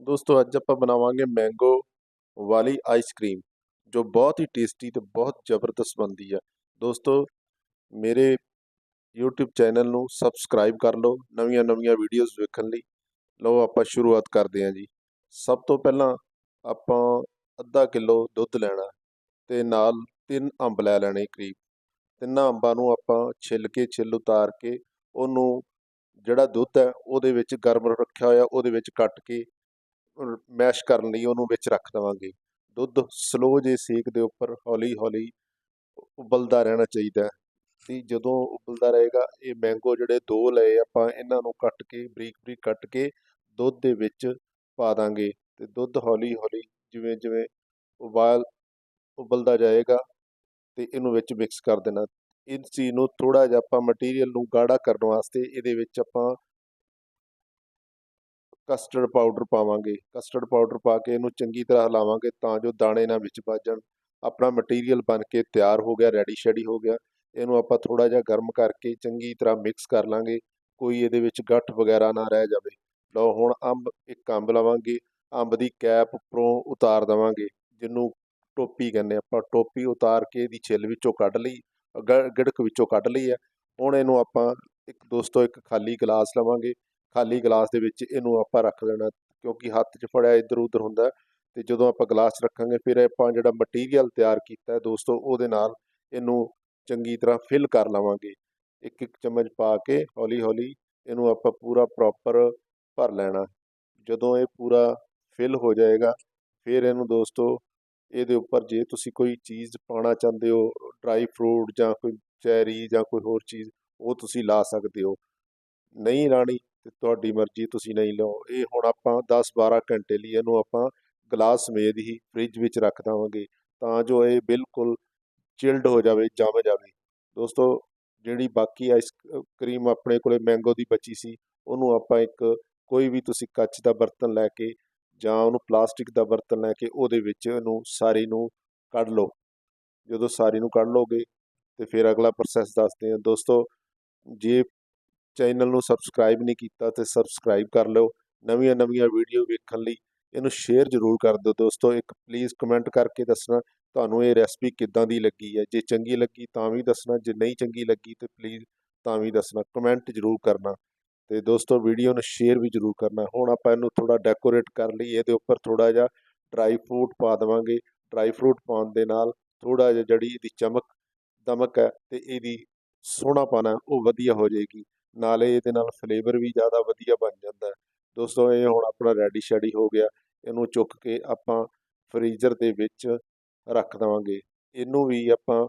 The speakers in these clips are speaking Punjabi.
ਦੋਸਤੋ, ਅੱਜ ਆਪਾਂ ਬਣਾਵਾਂਗੇ ਮੈਂਗੋ ਵਾਲੀ ਆਈਸ ਆਈਸਕ੍ਰੀਮ ਜੋ ਬਹੁਤ ਹੀ ਟੇਸਟੀ ਤੇ ਬਹੁਤ ਜ਼ਬਰਦਸਤ ਬਣਦੀ ਹੈ ਦੋਸਤੋ, ਮੇਰੇ YouTube ਚੈਨਲ ਨੂੰ ਸਬਸਕ੍ਰਾਈਬ ਕਰ ਲਓ ਨਵੀਆਂ ਨਵੀਆਂ ਵੀਡੀਓਜ਼ ਵੇਖਣ ਲਈ। ਲਓ, ਆਪਾਂ ਸ਼ੁਰੂਆਤ ਕਰਦੇ ਹਾਂ ਜੀ। ਸਭ ਤੋਂ ਪਹਿਲਾਂ ਆਪਾਂ ਅੱਧਾ ਕਿਲੋ ਦੁੱਧ ਲੈਣਾ ਤੇ ਨਾਲ ਤਿੰਨ ਅੰਬ ਲੈ ਲੈਣੇ ਕਰੀਬ। ਤਿੰਨਾਂ ਅੰਬਾਂ ਨੂੰ ਆਪਾਂ ਛਿੱਲ ਕੇ ਛਿੱਲ ਉਤਾਰ ਕੇ ਉਹਨੂੰ ਜਿਹੜਾ ਦੁੱਧ ਹੈ, ਉਹਦੇ ਵਿੱਚ ਗਰਮ ਰੱਖਿਆ ਹੋਇਆ, ਉਹਦੇ ਵਿੱਚ ਕੱਟ ਕੇ ਮੈਸ਼ ਕਰਨ ਲਈ ਉਹਨੂੰ ਵਿੱਚ ਰੱਖ ਦੇਵਾਂਗੇ। ਦੁੱਧ ਸਲੋ ਜੇ ਸੇਕ ਦੇ ਉੱਪਰ ਹੌਲੀ ਹੌਲੀ ਉਬਲਦਾ ਰਹਿਣਾ ਚਾਹੀਦਾ ਹੈ। ਤੇ ਜਦੋਂ ਉਬਲਦਾ ਰਹੇਗਾ, ਇਹ ਮੈਂਗੋ ਜਿਹੜੇ ਦੋ ਲਏ ਆਪਾਂ ਇਹਨਾਂ ਨੂੰ ਕੱਟ ਕੇ, ਬਰੀਕ ਬਰੀਕ ਕੱਟ ਕੇ ਦੁੱਧ ਦੇ ਵਿੱਚ ਪਾ ਦਾਂਗੇ। ਤੇ ਦੁੱਧ ਹੌਲੀ ਹੌਲੀ ਜਿਵੇਂ ਜਿਵੇਂ ਉਬਾਲ ਉਬਲਦਾ ਜਾਏਗਾ ਤੇ ਇਹਨੂੰ ਵਿੱਚ ਮਿਕਸ ਕਰ ਦੇਣਾ। ਇਸ ਚੀਜ਼ ਨੂੰ ਥੋੜਾ ਜਿਹਾ ਆਪਾਂ ਮਟੀਰੀਅਲ ਨੂੰ ਗਾੜਾ ਕਰਨ ਵਾਸਤੇ ਇਹਦੇ ਵਿੱਚ ਆਪਾਂ ਕਸਟਰਡ ਪਾਊਡਰ ਪਾਵਾਂਗੇ। ਕਸਟਰਡ ਪਾਊਡਰ ਪਾ ਕੇ ਇਹਨੂੰ ਚੰਗੀ ਤਰ੍ਹਾਂ ਹਿਲਾਵਾਂਗੇ ਤਾਂ ਜੋ ਦਾਣੇ ਨਾ ਵਿੱਚ ਵੱਜਣ ਆਪਣਾ ਮਟੀਰੀਅਲ ਬਣ ਕੇ ਤਿਆਰ ਹੋ ਗਿਆ ਰੈਡੀ ਸ਼ੈਡੀ ਹੋ ਗਿਆ। ਇਹਨੂੰ ਆਪਾਂ ਥੋੜਾ ਜਿਹਾ ਗਰਮ ਕਰਕੇ ਚੰਗੀ ਤਰ੍ਹਾਂ ਮਿਕਸ ਕਰ ਲਾਂਗੇ। ਕੋਈ ਇਹਦੇ ਵਿੱਚ ਗੱਠ ਵਗੈਰਾ ਨਾ ਰਹਿ ਜਾਵੇ। ਲਓ ਹੁਣ ਅੰਬ ਇੱਕ ਅੰਬ ਲਵਾਂਗੇ। ਅੰਬ ਦੀ ਕੈਪ ਉੱਪਰੋਂ ਉਤਾਰ ਦੇਵਾਂਗੇ, ਜਿਹਨੂੰ ਟੋਪੀ ਕਹਿੰਦੇ ਆਪਾਂ। ਟੋਪੀ ਉਤਾਰ ਕੇ ਇਹਦੀ ਛਿੱਲ ਵਿੱਚੋਂ ਕੱਢ ਲਈ ਗਿੜਕ ਵਿੱਚੋਂ ਕੱਢ ਲਈ ਹੈ। ਹੁਣ ਇਹਨੂੰ ਆਪਾਂ ਇੱਕ ਦੋਸਤੋ ਇੱਕ ਖਾਲੀ ਗਲਾਸ ਲਵਾਂਗੇ। ਖਾਲੀ ਗਲਾਸ ਦੇ ਵਿੱਚ ਇਹਨੂੰ ਆਪਾਂ ਰੱਖ ਲੈਣਾ, ਕਿਉਂਕਿ ਹੱਥ 'ਚ ਫੜਿਆ ਇੱਧਰ ਉੱਧਰ ਹੁੰਦਾ ਤੇ ਜਦੋਂ ਆਪਾਂ ਗਲਾਸ ਰੱਖਾਂਗੇ ਫਿਰ ਆਪਾਂ ਜਿਹੜਾ ਮਟੀਰੀਅਲ ਤਿਆਰ ਕੀਤਾ ਹੈ ਦੋਸਤੋ, ਉਹਦੇ ਨਾਲ ਇਹਨੂੰ ਚੰਗੀ ਤਰ੍ਹਾਂ ਫਿਲ ਕਰ ਲਵਾਂਗੇ। ਇੱਕ ਇੱਕ ਚਮਚ ਪਾ ਕੇ ਹੌਲੀ ਹੌਲੀ ਇਹਨੂੰ ਆਪਾਂ ਪੂਰਾ ਪ੍ਰੋਪਰ ਭਰ ਲੈਣਾ। ਜਦੋਂ ਇਹ ਪੂਰਾ ਫਿਲ ਹੋ ਜਾਏਗਾ, ਫਿਰ ਇਹਨੂੰ ਦੋਸਤੋ ਇਹਦੇ ਉੱਪਰ ਜੇ ਤੁਸੀਂ ਕੋਈ ਚੀਜ਼ ਪਾਉਣਾ ਚਾਹੁੰਦੇ ਹੋ ਡਰਾਈ ਫਰੂਟ ਜਾਂ ਕੋਈ ਚੈਰੀ ਜਾਂ ਕੋਈ ਹੋਰ ਚੀਜ਼, ਉਹ ਤੁਸੀਂ ਲਾ ਸਕਦੇ ਹੋ। ਨਹੀਂ ਲਾਣੀ ਤੇ ਤੁਹਾਡੀ ਮਰਜ਼ੀ, ਤੁਸੀਂ ਨਹੀਂ ਲਓ। ਇਹ ਹੁਣ ਆਪਾਂ 10-12 ਘੰਟੇ ਲਈ ਇਹਨੂੰ ਆਪਾਂ ਗਲਾਸ ਸਮੇਤ ਹੀ ਫ੍ਰਿਜ ਵਿੱਚ ਰੱਖ ਦੇਵਾਂਗੇ ਤਾਂ ਜੋ ਇਹ ਬਿਲਕੁਲ ਚਿਲਡ ਹੋ ਜਾਵੇ, ਜੰਮ ਜਾਵੇ। ਦੋਸਤੋ, ਜਿਹੜੀ ਬਾਕੀ ਆਈਸ ਕਰੀਮ ਆਪਣੇ ਕੋਲੇ ਮੈਂਗੋ ਦੀ ਬਚੀ ਸੀ, ਉਹਨੂੰ ਆਪਾਂ ਇੱਕ ਕੋਈ ਵੀ ਤੁਸੀਂ ਕੱਚ ਦਾ ਬਰਤਨ ਲੈ ਕੇ ਜਾਂ ਉਹਨੂੰ ਪਲਾਸਟਿਕ ਦਾ ਬਰਤਨ ਲੈ ਕੇ ਉਹਦੇ ਵਿੱਚ ਉਹਨੂੰ ਸਾਰੀ ਨੂੰ ਕੱਢ ਲਓ। ਜਦੋਂ ਸਾਰੀ ਨੂੰ ਕੱਢ ਲੋਗੇ ਤੇ ਫਿਰ ਅਗਲਾ ਪ੍ਰੋਸੈਸ ਦੱਸਦੇ ਹਾਂ। ਦੋਸਤੋ, ਜੇ ਚੈਨਲ ਨੂੰ ਸਬਸਕ੍ਰਾਈਬ ਨਹੀਂ ਕੀਤਾ ਤੇ ਸਬਸਕ੍ਰਾਈਬ ਕਰ ਲਓ। ਨਵੀਆਂ ਨਵੀਆਂ ਵੀਡੀਓ ਵੇਖਣ ਲਈ ਇਹਨੂੰ ਸ਼ੇਅਰ ਜ਼ਰੂਰ ਕਰ ਦਿਓ ਦੋਸਤੋ। ਇੱਕ ਪਲੀਜ਼ ਕਮੈਂਟ ਕਰਕੇ ਦੱਸਣਾ, ਤੁਹਾਨੂੰ ਇਹ ਰੈਸਪੀ ਕਿੱਦਾਂ ਦੀ ਲੱਗੀ ਹੈ। ਜੇ ਚੰਗੀ ਲੱਗੀ ਤਾਂ ਵੀ ਦੱਸਣਾ, ਜੇ ਨਹੀਂ ਚੰਗੀ ਲੱਗੀ ਤੇ ਪਲੀਜ਼ ਤਾਂ ਵੀ ਦੱਸਣਾ। ਕਮੈਂਟ ਜ਼ਰੂਰ ਕਰਨਾ ਤੇ ਦੋਸਤੋ ਵੀਡੀਓ ਨੂੰ ਸ਼ੇਅਰ ਵੀ ਜ਼ਰੂਰ ਕਰਨਾ। ਹੁਣ ਆਪਾਂ ਇਹਨੂੰ ਥੋੜਾ ਡੈਕੋਰੇਟ ਕਰ ਲਈ ਇਹਦੇ ਉੱਪਰ ਥੋੜਾ ਜਿਹਾ ਡਰਾਈ ਫਰੂਟ ਪਾ ਦੇਵਾਂਗੇ। ਡਰਾਈ ਫਰੂਟ ਪਾਉਣ ਦੇ ਨਾਲ ਥੋੜਾ ਜਿਹਾ ਜਿਹੜੀ ਇਹਦੀ ਚਮਕ, ਦਮਕ ਹੈ ਤੇ ਇਹਦੀ ਸੋਹਣਾ ਸੋਹਣਾਪਨ ਉਹ ਵਧੀਆ ਹੋ ਜਾਏਗੀ। ਨਾਲੇ ਇਹਦੇ ਨਾਲ ਫਲੇਵਰ ਵੀ ਜ਼ਿਆਦਾ ਵਧੀਆ ਬਣ ਜਾਂਦਾ ਹੈ। ਦੋਸਤੋ, ਇਹ ਹੁਣ ਆਪਣਾ ਰੈਡੀ ਸ਼ੈਡੀ ਹੋ ਗਿਆ। ਇਹਨੂੰ ਚੁੱਕ ਕੇ ਆਪਾਂ ਫਰੀਜ਼ਰ ਦੇ ਵਿੱਚ ਰੱਖ ਦਵਾਂਗੇ। ਇਹਨੂੰ ਵੀ ਆਪਾਂ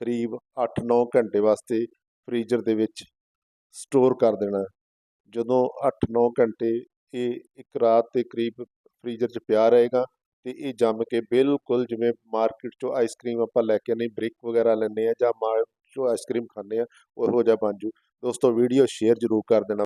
ਕਰੀਬ 8-9 ਘੰਟੇ ਵਾਸਤੇ ਫਰੀਜ਼ਰ ਦੇ ਵਿੱਚ ਸਟੋਰ ਕਰ ਦੇਣਾ ਜਦੋਂ 8-9 ਘੰਟੇ ਇਹ ਇੱਕ ਰਾਤ ਦੇ ਕਰੀਬ ਫਰੀਜ਼ਰ 'ਚ ਪਿਆ ਰਹੇਗਾ ਤੇ ਇਹ ਜੰਮ ਕੇ ਬਿਲਕੁਲ ਜਿਵੇਂ ਮਾਰਕੀਟ 'ਚੋਂ ਆਈਸਕ੍ਰੀਮ ਆਪਾਂ ਲੈ ਕੇ ਨਹੀਂ ਬ੍ਰਿਕ ਵਗੈਰਾ ਲੈਂਦੇ ਆ ਜਾਂ ਮਾਰਕੀਟ ਆਈਸਕ੍ਰੀਮ ਖਾਂਦੇ ਆ ਉਹੋ ਜਿਹਾ ਬਣ ਜੂ। ਦੋਸਤੋ ਵੀਡੀਓ ਸ਼ੇਅਰ ਜ਼ਰੂਰ ਕਰ ਦੇਣਾ।